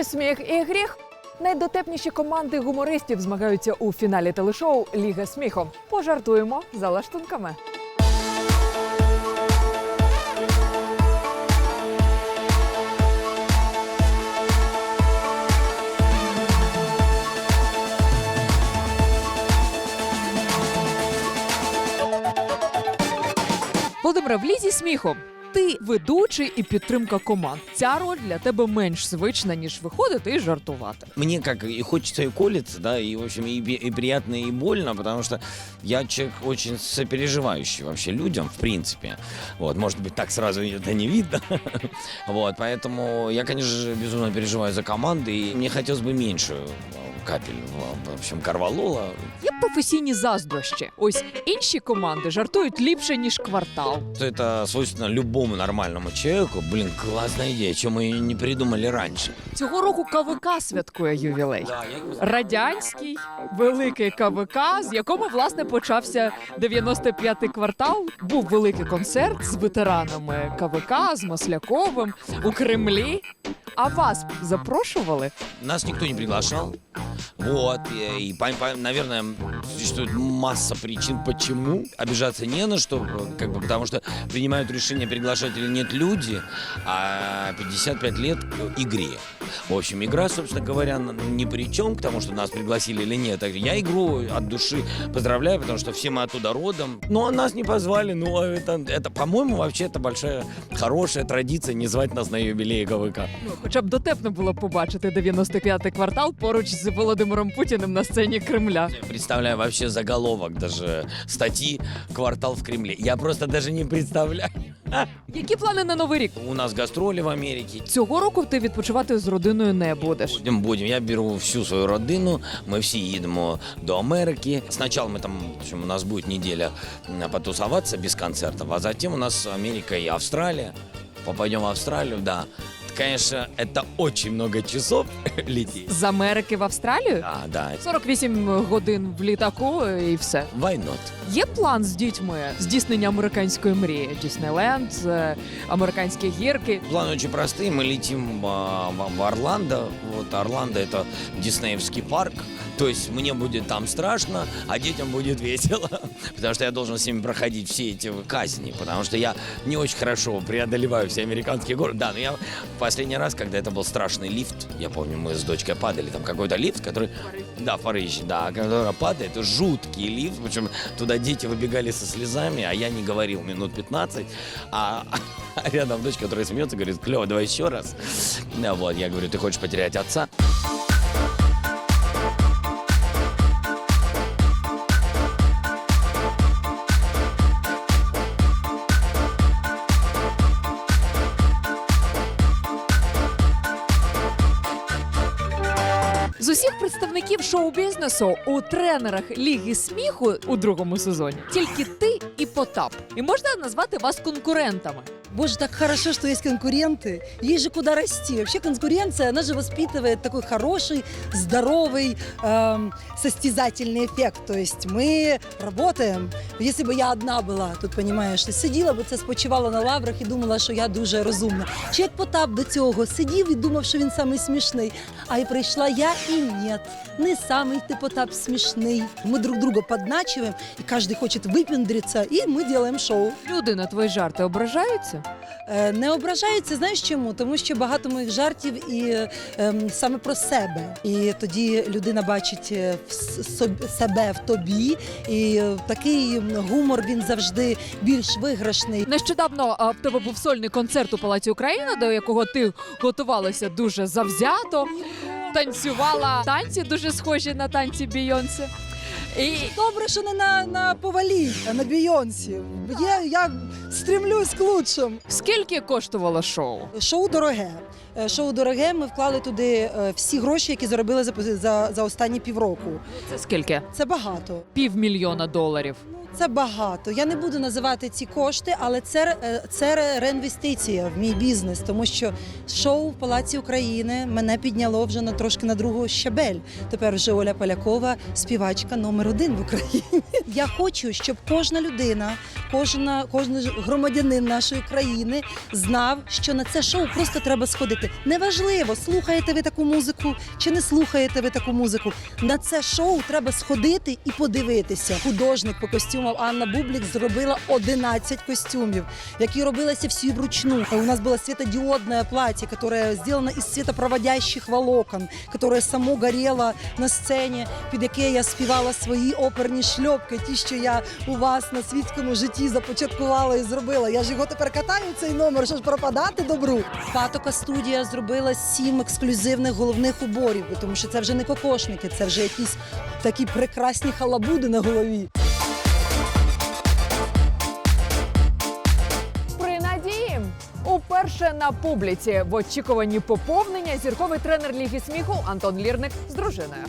І сміх, і гріх. Найдотепніші команди гумористів змагаються у фіналі телешоу Ліга сміху. Пожартуємо за лаштунками. Володимире, в лізі сміху Ти ведучий і підтримка команд. Ця роль для тебе менш звична, ніж виходити і жартувати. Мне как и хочется и колется, да, и, в общем, и, бе- и приятно, и больно, потому что я человек очень сопереживающий вообще людям, в принципе. Вот, может быть, так сразу это не видно. Вот, поэтому я, конечно же, безумно переживаю за команды, и мне хотелось бы меньше э, капель, в в общем, карвалола. Є професійні заздрощі. Ось інші команди жартують ліпше ніж квартал. Это свойственно любому нормальному человеку. Блин, классная идея, чем мы ее не придумали раньше. Цього року КВК святкує ювілей. Радянський великий КВК, з якого власне почався 95-й квартал. Був великий концерт з ветеранами КВК, з Масляковим у Кремлі. А вас запрошували? Нас никто не приглашал. Вот, и, и, по- по- наверное, существует масса причин, почему. Обижаться не на что, как бы, потому что принимают решение, приглашать или нет люди, а 55 лет игре. В общем, игра, собственно говоря, н- ни при чем к тому, что нас пригласили или нет. Так, Я игру от души поздравляю, потому что все мы оттуда родом. Ну, а нас не позвали, ну, а это, это по-моему, вообще это большая, хорошая традиция не звать нас на юбилей КВК. Ну, хоча б дотепно було побачити 95-й квартал поруч з Володимиром Путіним на сцені Кремля. Я представляю вообще заголовок даже статьи «Квартал в Кремле». Я просто даже не представляю. Які плани на новий рік? У нас гастроли в Америке. Цього року ти відпочивати з родиною не будеш. Будем, будем. Я беру всю свою родину, мы все їдемо до Америки. Сначала мы там, в общем, у нас будет неделя потусуватися потусоваться без концертов, а затем у нас Америка и Австралия. Попадем в Австралию, да. Конечно, это очень много часов лететь. З Америки в Австралію? Да, да. 48 годин в літаку і все. Why not? Є план з дітьми здійснення американської мрії? Діснейленд, е, американські гірки. Планы очень простые. Мы летим а, в, в Орландо. Вот Орландо это Диснеевский парк. То есть мне будет там страшно, а детям будет весело. Потому что я должен с ними проходить все эти казни. Потому что я не очень хорошо преодолеваю все американские города. Да, но я последний раз, когда это был страшный лифт, я помню, мы с дочкой падали, там какой-то лифт, который... Да, в Париже, да, который падает, это жуткий лифт, причем туда дети выбегали со слезами, а я не говорил минут 15, а, а рядом дочь, которая смеется, говорит, клево, давай еще раз. Да, вот, я говорю, ты хочешь потерять отца? Шоу-бізнесу у тренерах Ліги сміху у другому сезоні. Тільки ти Потап. І можна назвати вас конкурентами. Боже, так хорошо, что есть конкуренты. Есть же куда расти. Вообще конкуренция, она же воспитывает такой хороший, здоровый, эм, состязательный эффект. То есть мы работаем. Если бы я одна була, тут понимаєш, ти сиділа б це спочивала на лаврах і думала, що я дуже розумна. Чи як Потап до цього сидів і думав, що він самий смішний. А і прийшла я і ні, не самий ти Потап смішний. Ми друг друга подначиваем, і кожен хоче випендритися, і ми робимо шоу. Люди на твої жарти ображаються. Е, Не ображаються, знаєш чому? Тому що багато моїх жартів і ем, саме про себе. І тоді людина бачить е, в с- соб- себе в тобі, і е, такий гумор він завжди більш виграшний. Нещодавно а, в тебе був сольний концерт у Палаці Україна, до якого ти готувалася дуже завзято, танцювала танці дуже схожі на танці Бійонсе. І Добре, що не на, на повалі, а на Бійонсі. Є, я стрімлюсь к лучшим. скільки коштувало шоу? Шоу дороге. Е, Шоу дороге. Ми вклали туди е, всі гроші, які заробили за, за, за останні півроку. Це скільки? Це багато. Півмільйона доларів. Ну, Це багато. Я не буду називати ці кошти, але це, е, це реінвестиція в мій бізнес, тому що шоу в Палаці України мене підняло вже на трошки на другу щабель. Тепер вже Оля Полякова співачка номер один в Україні. Я хочу, щоб кожна людина, кожна, кожен ж- громадянин нашої країни знав, що на це шоу просто треба сходити. Неважливо, слухаєте ви таку музику чи не слухаєте ви таку музику. На це шоу треба сходити і подивитися. Художник по костюмам Анна Бублік зробила 11 костюмів, які робилися всі вручну. У нас було світодіодне плаття, яке зроблено із світопроводящих волокон, яке само горіло на сцені, під яке я співала свої оперні шльопки, ті, що я у вас на світському житті започаткувала і зробила. Я ж його тепер катаю цей номер, що ж пропадати добру. Патока студія зробила сім ексклюзивних головних уборів, тому що це вже не кокошники, це вже якісь такі прекрасні халабуди на голові. При надії уперше на публіці в очікуванні поповнення зірковий тренер ліги сміху Антон Лірник з дружиною.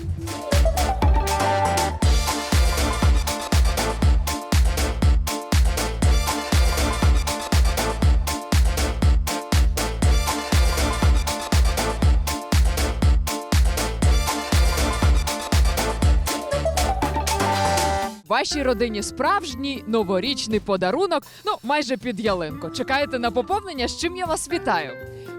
Вашій родині справжній новорічний подарунок, ну майже під ялинку. Чекаєте на поповнення, з чим я вас вітаю.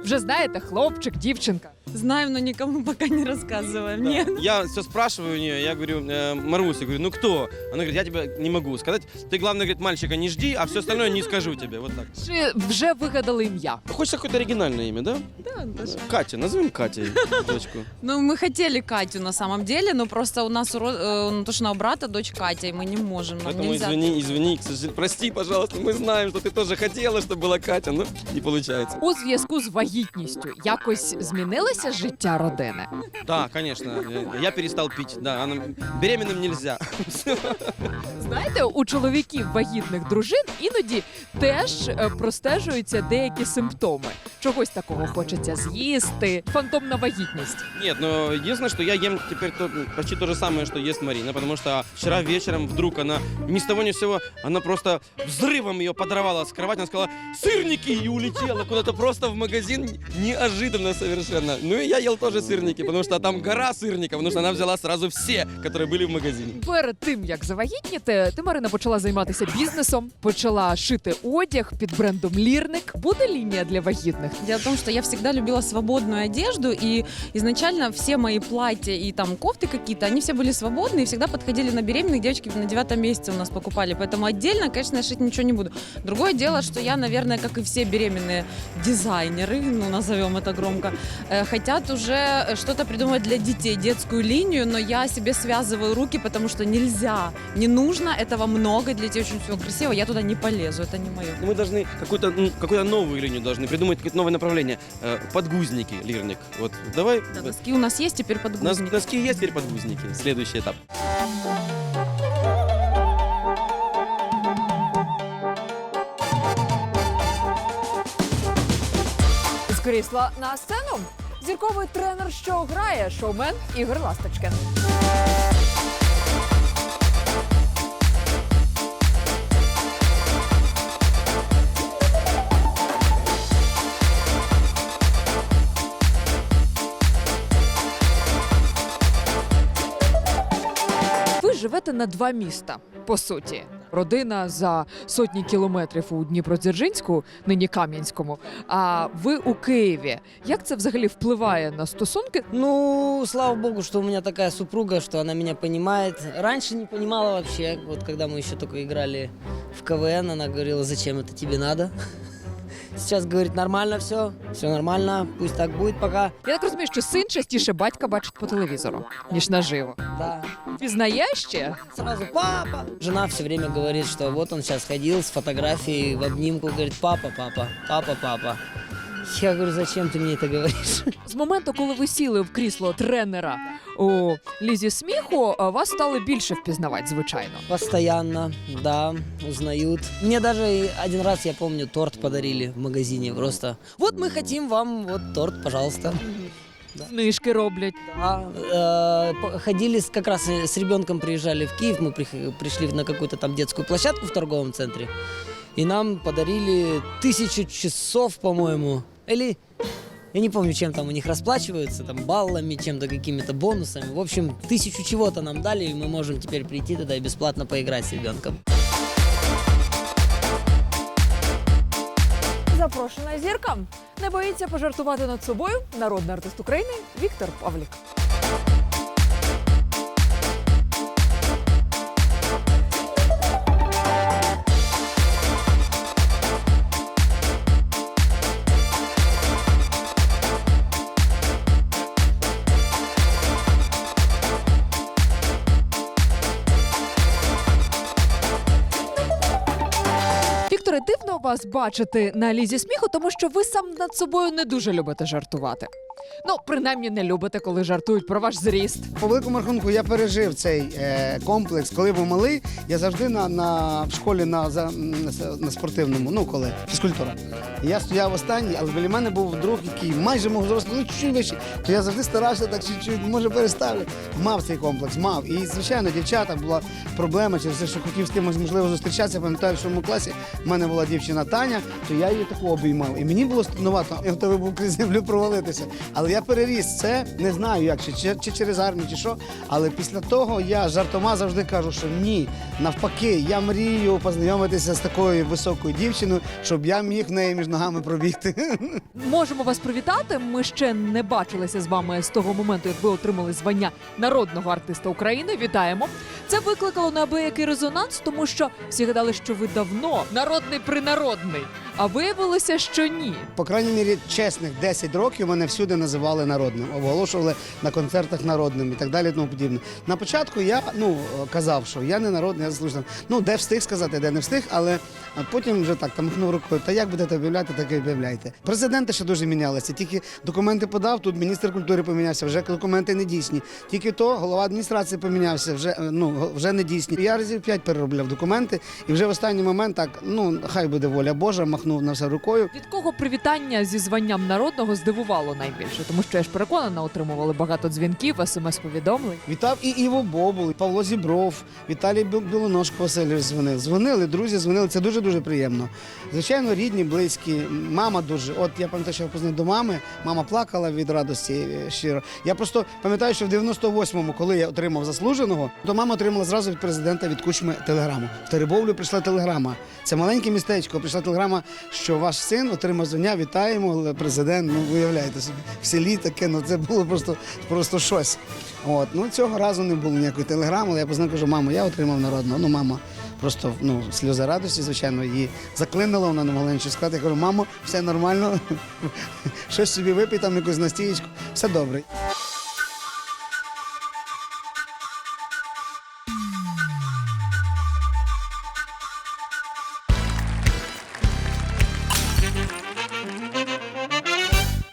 Вже знаєте, хлопчик, дівчинка. Знаем, но никому пока не рассказываем. Да. Нет. Я все спрашиваю у нее, я говорю, э, Маруся, говорю, ну кто? Она говорит, я тебе не могу сказать. Ты, главное, говорит, мальчика не жди, а все остальное не скажу тебе. Вот так. Чи вже вигадали ім'я? Хочется какое-то оригинальное имя, да? Да, даже. Катя, назовем Катей дочку. Ну, мы хотели Катю на самом деле, но просто у нас у ро- э, ну, тошного брата дочь Катя, и мы не можем. Нам Поэтому нельзя. извини, извини, к сожалению. Прости, пожалуйста, мы знаем, что ты тоже хотела, чтобы была Катя, но не получается. У зв'язку з вагітністю якось змінилося життя родини? Да, конечно, э, я перестал пить, да, она- беременным нельзя. Знаєте, у чоловіків вагітних дружин іноді теж е, простежуються деякі симптоми. Чогось такого хочеться з'їсти, фантомна вагітність. Нет, но единственное, что я ем теперь то- почти то же самое, что ест Марина, потому что вчера вечером вдруг она, ни с того ни с сего, она просто взрывом ее подорвала с кровати, она сказала «сырники» и улетела куда-то просто в магазин, неожиданно совершенно. Ну и я ел тоже сырники, потому что там гора сырников, потому что она взяла сразу все, которые были в магазине. Перед тим як завагітніти, ти Марина почала займатися бізнесом, почала шити одяг під брендом Лірник. Буде лінія для вагітних. Дело в том, что я всегда любила свободную одежду, и изначально все мои платья и там кофты какие-то, они все были свободные и всегда подходили на беременных. Девочки на девятом месяце у нас покупали, поэтому отдельно, конечно, я шить ничего не буду. Другое дело, что я, наверное, как и все беременные дизайнеры, ну, назовем это громко, э, хотят уже э, что-то придумать для детей, детскую линию, но я себе связываю руки, потому что нельзя, не нужно этого много, для детей очень все красиво, я туда не полезу, это не мое. Мы должны какую-то м, какую-то новую линию должны придумать, какое-то новое направление. Э, Подгузники, лирник. Вот, давай. Да, носки у нас есть, теперь подгузники. носки есть, теперь подгузники. Следующий этап. Крісла на сцену зірковий тренер, що грає шоумен Ігор Ласточкин. Живете на два міста, по суті. Родина за сотні кілометрів у Дніпродзержинську, нині Кам'янському. А ви у Києві. Як це взагалі впливає на стосунки? Ну, слава богу, що у мене така супруга, що вона мене розуміє. Раньше не понимала взагалі. От когда ми еще только играли в КВН, вона говорила, зачем это тебе надо. Сейчас говорит, нормально все, все нормально, пусть так будет пока. Я так розумію, що син частіше батька бачить по телевізору, ніж наживо. Да. Пізнає ще? Сразу папа. Жена все время говорит, что вот он сейчас ходил с фотографией в обнимку, говорит, папа, папа, папа, папа. Я говорю, зачем ты мне это говоришь? З моменту, коли ви сіли в крісло тренера у лізі сміху, а, вас стали більше впізнавати, звичайно. Постоянно, да, узнают. Мне даже и один раз, я помню, торт подарили в магазине просто. Вот мы хотим вам вот торт, пожалуйста. Знижки роблять. Да, э, по- ходили с, как раз э, с ребенком приезжали в Киев, мы прих- пришли на какую-то там детскую площадку в торговом центре, и нам подарили тысячу часов, по-моему, или я не помню, чем там у них расплачиваются, там баллами, чем-то какими-то бонусами. В общем, тысячу чего-то нам дали, и мы можем теперь прийти туда и бесплатно поиграть с ребенком. Запрошена зірка не боїться пожартувати над собою народний артист України Віктор Павлік. Вас бачити на лізі сміху, тому що ви сам над собою не дуже любите жартувати. Ну, принаймні не любите, коли жартують про ваш зріст. По великому рахунку я пережив цей е, комплекс, коли був малий. Я завжди на, на в школі на, за, на спортивному, ну коли фізкультура. Я стояв останній, але біля мене був друг, який майже мого зросту, ну чуть вищий. То я завжди старався так чуть-чуть, може переставлю. Мав цей комплекс, мав. І звичайно, дівчата була проблема через те, що хотів з кимось можливо зустрічатися. Пам'ятаю, в моєму класі в мене була дівчина Таня, то я її таку обіймав. І мені було стидновато, я готовий був крізь землю провалитися. Але я переріс це, не знаю як, чи, чи, чи через армію, чи що. Але після того я жартома завжди кажу, що ні. Навпаки, я мрію познайомитися з такою високою дівчиною, щоб я міг в неї між ногами пробігти. Можемо вас привітати. Ми ще не бачилися з вами з того моменту, як ви отримали звання народного артиста України. Вітаємо! Це викликало неабиякий резонанс, тому що всі гадали, що ви давно народний принародний. А виявилося, що ні. По крайній мірі, чесних 10 років мене всюди називали народним, оголошували на концертах народним і так далі. Тому подібне. На початку я ну казав, що я не народний, я заслужений. Ну де встиг сказати, де не встиг, але потім вже так там махнув рукою. Та як будете об'являти, так і об'являйте. Президенти ще дуже мінялися. Тільки документи подав. Тут міністр культури помінявся, вже документи не дійсні. Тільки то голова адміністрації помінявся, вже ну вже не дійсні. Я разів п'ять переробляв документи, і вже в останній момент так ну хай буде воля Божа, махнув на все рукою. Від кого привітання зі званням народного здивувало найбільше, тому що я ж переконана, отримували багато дзвінків, смс-повідомлень. Вітав і Іво Бобул, і Павло Зібров, Віталій Бі- Білоножко Васильович дзвонив. Дзвонили, друзі дзвонили. Це дуже дуже приємно. Звичайно, рідні, близькі, мама дуже. От я пам'ятаю, що я познав до мами. Мама плакала від радості е, щиро. Я просто пам'ятаю, що в 98-му, коли я отримав заслуженого, то мама отримала зразу від президента від кучми телеграму. В Теребовлю прийшла телеграма. Це маленьке містечко. Прийшла телеграма, що ваш син отримав звання. Вітаємо, президент. Ну виявляєте собі в селі таке. Ну це було просто, просто щось. От ну цього разу не було ніякої телеграми. але Я познав, кажу, мамо, я отримав народного. Ну, мама просто ну сльози радості, звичайно, її заклинила, вона не могла нічого сказати. Я кажу, мамо, все нормально, щось собі випий, там якусь настієчку, все добре.